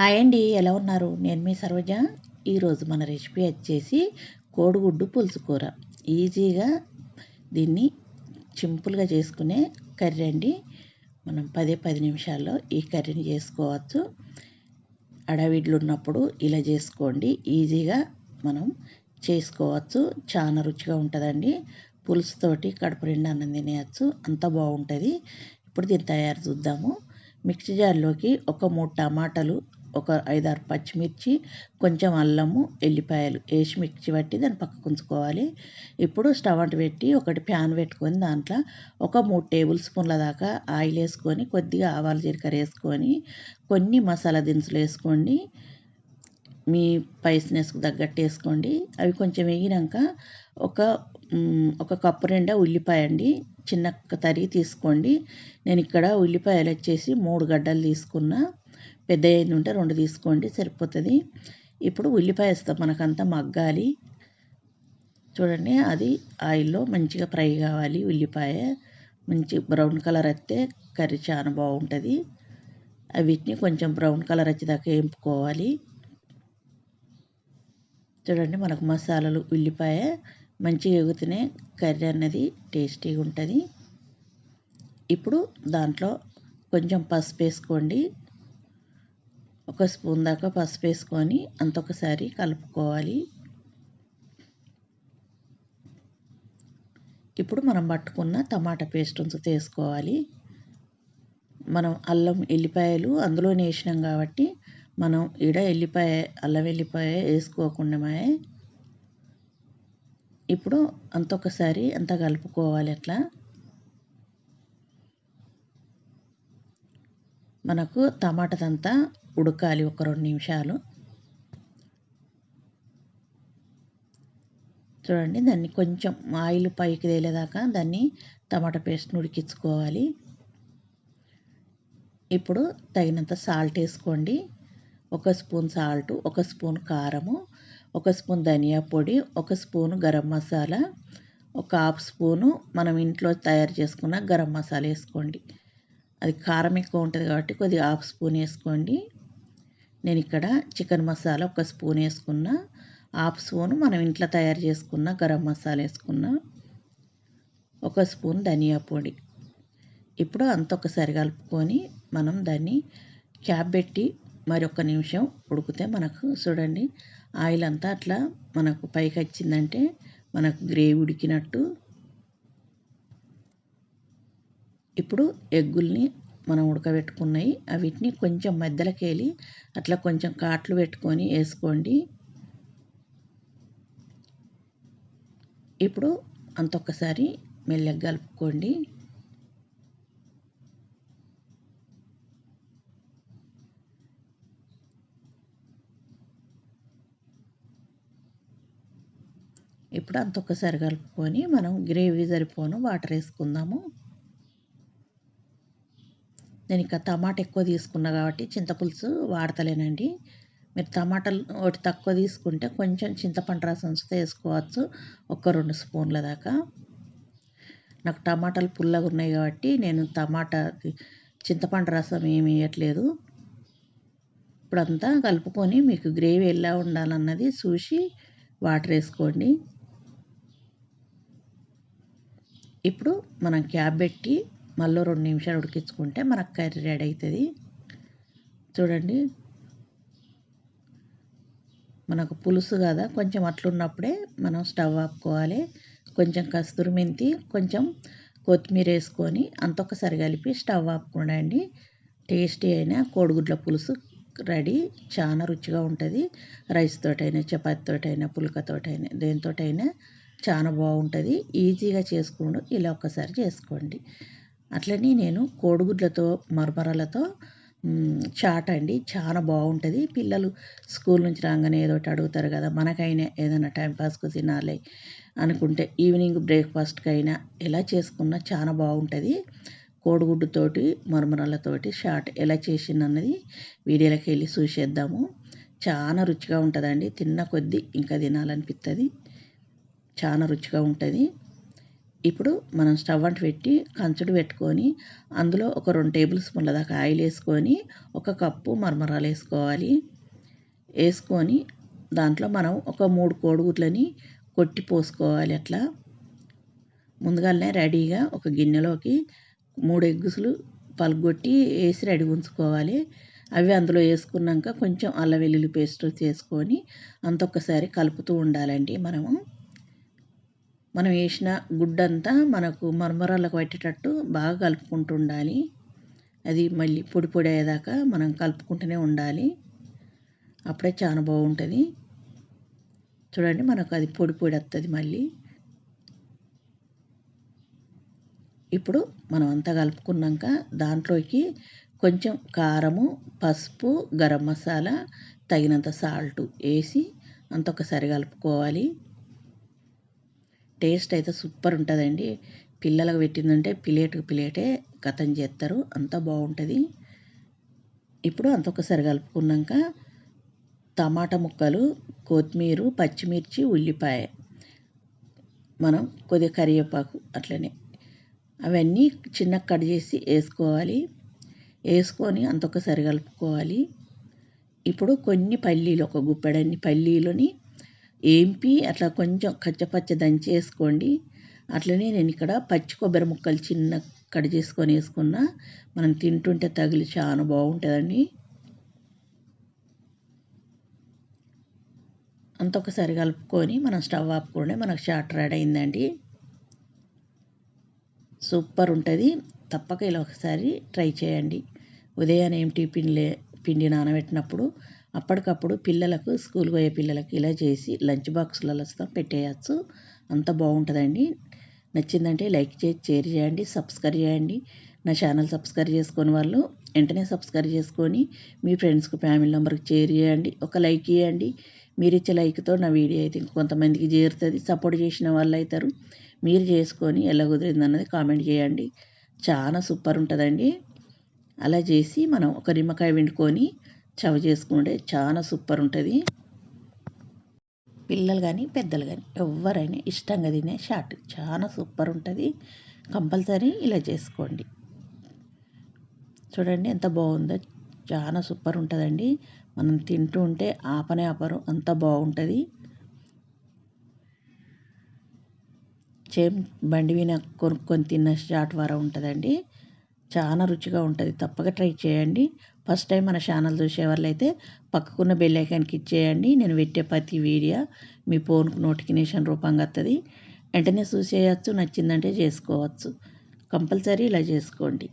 Hi అండి ఎలా ఉన్నారు? నేను మీ సరోజ. ఈరోజు మన రెసిపీ వచ్చేసి కోడిగుడ్డు పులుసు కూర ఈజీగా దీన్ని సింపుల్గా చేసుకునే కర్రీ అండి. మనం పదే పది నిమిషాల్లో ఈ కర్రీని చేసుకోవచ్చు. అడవిడ్లు ఉన్నప్పుడు ఇలా చేసుకోండి. ఈజీగా మనం చేసుకోవచ్చు. చాలా రుచిగా ఉంటుందండి. పులుసుతోటి కడుపు నిండా అన్నం తినేయచ్చు. అంత బాగుంటుంది. ఇప్పుడు దీన్ని తయారు చూద్దాము. మిక్సీ జార్లోకి ఒక మూడు టమాటాలు ఒక ఐదారు పచ్చిమిర్చి కొంచెం అల్లము ఎల్లిపాయలు వేసి మిక్సీ పట్టి దాన్ని పక్కకు ఉంచుకోవాలి. ఇప్పుడు స్టవ్ అంటు పెట్టి ఒకటి ప్యాన్ పెట్టుకొని దాంట్లో ఒక మూడు టేబుల్ స్పూన్ల దాకా ఆయిల్ వేసుకొని కొద్దిగా ఆవాలు జీలకర్ర వేసుకొని కొన్ని మసాలా దినుసులు వేసుకోండి. మీ స్పైస్నెస్కి తగ్గట్టు వేసుకోండి. అవి కొంచెం వేగినాక ఒక ఒక కప్పు నిండా ఉల్లిపాయ అండి చిన్న తరిగి తీసుకోండి. నేను ఇక్కడ ఉల్లిపాయలు వచ్చేసి మూడు గడ్డలు తీసుకున్నా. పెద్ద అయింది ఉంటే రెండు తీసుకోండి సరిపోతుంది. ఇప్పుడు ఉల్లిపాయ వేస్తాం మనకంతా మగ్గాలి. చూడండి అది ఆయిల్లో మంచిగా ఫ్రై కావాలి ఉల్లిపాయ. మంచి బ్రౌన్ కలర్ వస్తే కర్రీ చాలా బాగుంటుంది. వీటిని కొంచెం బ్రౌన్ కలర్ వచ్చేదాకా వేపుకోవాలి. చూడండి మనకు మసాలాలు ఉల్లిపాయ మంచిగా ఎగుతూనే కర్రీ అన్నది టేస్టీగా ఉంటుంది. ఇప్పుడు దాంట్లో కొంచెం పసుపు వేసుకోండి. ఒక స్పూన్ దాకా పసుపు వేసుకొని అంత ఒకసారి కలుపుకోవాలి. ఇప్పుడు మనం పట్టుకున్న టమాటా పేస్ట్ ఉంచి తీసుకోవాలి. మనం అల్లం ఎల్లిపాయలు అందులోనే వేసినాం కాబట్టి మనం ఈడ ఎల్లిపాయ అల్లం ఎల్లిపాయ వేసుకోకుండా ఇప్పుడు అంత ఒకసారి అంత కలుపుకోవాలి అట్లా. మనకు టమాటాదంతా ఉడకాలి ఒక రెండు నిమిషాలు. చూడండి దాన్ని కొంచెం ఆయిల్ పైకి తేలేదాకా దాన్ని టమాటా పేస్ట్ని ఉడికించుకోవాలి. ఇప్పుడు తగినంత సాల్ట్ వేసుకోండి. ఒక స్పూన్ సాల్ట్ ఒక స్పూన్ కారము ఒక స్పూన్ ధనియా పొడి ఒక స్పూన్ గరం మసాలా ఒక హాఫ్ స్పూను మనం ఇంట్లో తయారు చేసుకున్న గరం మసాలా వేసుకోండి. అది కారం ఎక్కువ ఉంటుంది కాబట్టి కొద్దిగా హాఫ్ స్పూన్ వేసుకోండి. నేను ఇక్కడ చికెన్ మసాలా ఒక స్పూన్ వేసుకున్న హాఫ్ స్పూన్ మనం ఇంట్లో తయారు చేసుకున్న గరం మసాలా వేసుకున్న ఒక స్పూన్ ధనియా పొడి. ఇప్పుడు అంత ఒకసారి కలుపుకొని మనం దాన్ని క్యాప్ పెట్టి మరి ఒక్క నిమిషం ఉడికితే మనకు చూడండి ఆయిల్ అంతా అట్లా మనకు పైకి వచ్చిందంటే మనకు గ్రేవీ ఉడికినట్టు ఇప్పుడు ఎగ్గుల్ని మనం ఉడకబెట్టుకున్నాయి. వీటిని కొంచెం మధ్యలోకి వెళ్ళి అట్లా కొంచెం కాట్లు పెట్టుకొని వేసుకోండి. ఇప్పుడు అంత ఒక్కసారి మెల్లగా కలుపుకోండి. ఇప్పుడు అంత ఒక్కసారి కలుపుకొని మనం గ్రేవీ సరిపోను వాటర్ వేసుకుందాము. నేను ఇక టమాటా ఎక్కువ తీసుకున్నా కాబట్టి చింతపులుసు వాడతలేనండి. మీరు టమాటాలు ఒకటి తక్కువ తీసుకుంటే కొంచెం చింతపండు రసం వేసుకోవచ్చు ఒక రెండు స్పూన్ల దాకా. నాకు టమాటాలు పుల్లగా ఉన్నాయి కాబట్టి నేను టమాటా చింతపండు రసం ఏమి వేయట్లేదు. ఇప్పుడంతా కలుపుకొని మీకు గ్రేవీ ఎలా ఉండాలన్నది చూసి వాటర్ వేసుకోండి. ఇప్పుడు మనం క్యాబ్ పెట్టి మళ్ళీ రెండు నిమిషాలు ఉడికించుకుంటే మనకు కర్రీ రెడీ అవుతుంది. చూడండి. మనకు పులుసు కదా కొంచెం అట్లున్నప్పుడే మనం స్టవ్ ఆపుకోవాలి. కొంచెం కస్తూరి మెంతి కొంచెం కొత్తిమీర వేసుకొని అంతొకసారి కలిపి స్టవ్ ఆపుకోండి టేస్టీ అయిన కోడిగుడ్ల పులుసు రెడీ. చాలా రుచిగా ఉంటుంది. రైస్ తోటైనా చపాతీతోటైనా పులకతోటైనా దేనితోటైనా చాలా బాగుంటుంది. ఈజీగా చేసుకోండి ఇలా ఒక్కసారి చేసుకోండి. అట్లనే నేను కోడిగుడ్లతో మరమరాలతో చాట్ అండి. చాలా బాగుంటుంది. పిల్లలు స్కూల్ నుంచి రాగానే ఏదో ఒకటి అడుగుతారు కదా మనకైనా ఏదైనా టైంపాస్కు తినాలి అనుకుంటే ఈవినింగ్ బ్రేక్ఫాస్ట్కైనా ఎలా చేసుకున్నా చాలా బాగుంటుంది. కోడిగుడ్డుతోటి మరమరాలతోటి షాట్ ఎలా చేసింది అన్నది వీడియోలోకి వెళ్ళి చూసేద్దాము. చాలా రుచిగా ఉంటుందండి. తిన్న కొద్దీ ఇంకా తినాలనిపిస్తుంది చాలా రుచిగా ఉంటుంది. ఇప్పుడు మనం స్టవ్ అంటు పెట్టి కంచుడు పెట్టుకొని అందులో ఒక రెండు టేబుల్ స్పూన్ల దాకా ఆయిల్ వేసుకొని ఒక కప్పు మరమరాలు వేసుకోవాలి. వేసుకొని దాంట్లో మనం ఒక మూడు కోడిగుడ్లని కొట్టి పోసుకోవాలి అట్లా. ముందుగానే రెడీగా ఒక గిన్నెలోకి మూడు ఎగ్గుసులు పలుగొట్టి వేసి రెడీ ఉంచుకోవాలి. అవి అందులో వేసుకున్నాక కొంచెం అల్లం వెల్లుల్లి పేస్ట్ చేసుకొని అంత ఒక్కసారి కలుపుతూ ఉండాలండి మనము. మనం వేసిన గుడ్డంతా మనకు మరమరాలకు పట్టేటట్టు బాగా కలుపుకుంటూ ఉండాలి. అది మళ్ళీ పొడి పొడి అయ్యేదాకా మనం కలుపుకుంటూనే ఉండాలి. అప్పుడే చాలా బాగుంటుంది. చూడండి మనకు అది పొడి పొడి వస్తుంది మళ్ళీ. ఇప్పుడు మనం అంతా కలుపుకున్నాక దాంట్లోకి కొంచెం కారము పసుపు గరం మసాలా తగినంత సాల్ట్ వేసి అంత ఒకసారి కలుపుకోవాలి. టేస్ట్ అయితే సూపర్ ఉంటుందండి. పిల్లలకు పెట్టిందంటే ప్లేట్కి ప్లేటే కథం చేస్తారు అంత బాగుంటుంది. ఇప్పుడు అంత ఒకసారి కలుపుకున్నాక టమాటా ముక్కలు కొత్తిమీర పచ్చిమిర్చి ఉల్లిపాయ. మనం కొద్దిగా కరివేపాకు అట్లనే. అవన్నీ చిన్న కట్ చేసి వేసుకోవాలి. వేసుకొని అంత ఒకసారి కలుపుకోవాలి. ఇప్పుడు కొన్ని పల్లీలు ఒక గుప్పెడన్ని పల్లీలని ఏంపి? అట్లా కొంచెం కచ్చపచ్చ దంచేసుకోండి అట్లనే నేను ఇక్కడ పచ్చి కొబ్బరి ముక్కలు చిన్న కట్ చేసుకొని వేసుకున్నా మనం తింటుంటే తగిలి చాలా బాగుంటుందండి. అంత ఒకసారి కలుపుకొని మనం స్టవ్ ఆపుకుంటే మనకు షార్ట్ రెడీ అయిందండి. సూపర్ ఉంటుంది. తప్పక ఇలా ఒకసారి ట్రై చేయండి. ఉదయాన్నే ఏం టిఫిన్ లే పిండి నానబెట్టినప్పుడు అప్పటికప్పుడు పిల్లలకు స్కూల్కి పోయే పిల్లలకి ఇలా చేసి లంచ్ బాక్స్లలో పెట్టేయచ్చు. అంత బాగుంటుందండి. నచ్చిందంటే లైక్ చేసి షేర్ చేయండి సబ్స్క్రైబ్ చేయండి. నా ఛానల్ సబ్స్క్రైబ్ చేసుకొని వాళ్ళు వెంటనే సబ్స్క్రైబ్ చేసుకొని మీ ఫ్రెండ్స్కి ఫ్యామిలీ మెంబర్కి షేర్ చేయండి. ఒక లైక్ ఇవ్వండి. మీరు ఇచ్చే లైక్తో నా వీడియో అయితే ఇంకొంతమందికి చేరుతుంది. సపోర్ట్ చేసిన వాళ్ళు అవుతారు మీరు చేసుకొని ఎలా కుదిరింది అన్నది కామెంట్ చేయండి. చాలా సూపర్ ఉంటుందండి. అలా చేసి మనం ఒక నిమ్మకాయ వండుకొని చవ చేసుకుంటే చాలా సూపర్ ఉంటుంది పిల్లలు కానీ పెద్దలు కానీ ఎవరైనా ఇష్టంగా తినే షార్ట్ చాలా సూపర్ ఉంటుంది కంపల్సరీ ఇలా చేసుకోండి. చూడండి ఎంత బాగుందో చాలా సూపర్ ఉంటుందండి మనం తింటూ ఉంటే ఆపనే ఆపరు అంత బాగుంటుంది. చేం బండి మీద కొనుక్కొని తిన్న చాట్ వర ఉంటుందండి. చాలా రుచిగా ఉంటుంది. తప్పక ట్రై చేయండి. ఫస్ట్ టైం మన ఛానల్ చూసే అయితే పక్కకున్న బెల్ ఐకాన్కి ఇచ్చేయండి నేను పెట్టే ప్రతి వీడియో మీ ఫోన్కు నోటిఫికేషన్ రూపంగా వస్తుంది వెంటనే చూసేయచ్చు నచ్చిందంటే చేసుకోవచ్చు. కంపల్సరీ ఇలా చేసుకోండి.